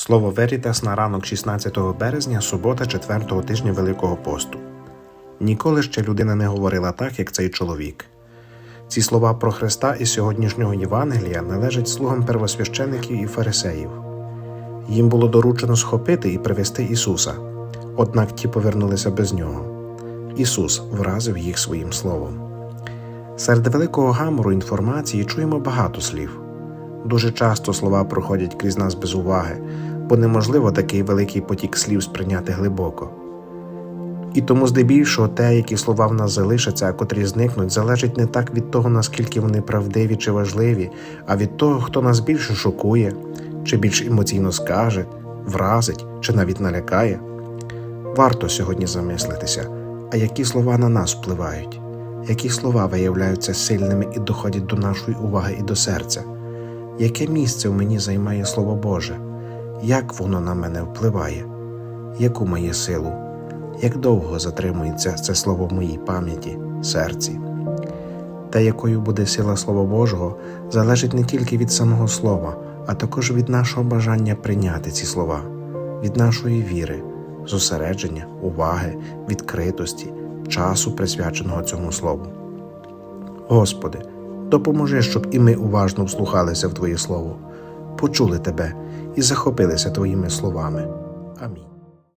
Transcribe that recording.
Слово Верітас на ранок 16 березня, субота 4 тижня Великого посту. Ніколи ще людина не говорила так, як цей чоловік. Ці слова про Христа із сьогоднішнього Євангелія належать слугам первосвящеників і фарисеїв. Їм було доручено схопити і привести Ісуса, однак ті повернулися без нього. Ісус вразив їх своїм словом. Серед великого гамору інформації чуємо багато слів. Дуже часто слова проходять крізь нас без уваги, бо неможливо такий великий потік слів сприйняти глибоко. І тому здебільшого те, які слова в нас залишаться, а котрі зникнуть, залежить не так від того, наскільки вони правдиві чи важливі, а від того, хто нас більше шокує, чи більш емоційно скаже, вразить чи навіть налякає. Варто сьогодні замислитися, а які слова на нас впливають, які слова виявляються сильними і доходять до нашої уваги і до серця, яке місце в мені займає Слово Боже, як воно на мене впливає, яку має силу, як довго затримується це слово в моїй пам'яті, серці. Те, якою буде сила Слова Божого, залежить не тільки від самого слова, а також від нашого бажання прийняти ці слова, від нашої віри, зосередження, уваги, відкритості, часу, присвяченого цьому слову. Господи, допоможи, щоб і ми уважно вслухалися в Твоє Слово, почули Тебе і захопилися Твоїми словами. Амінь.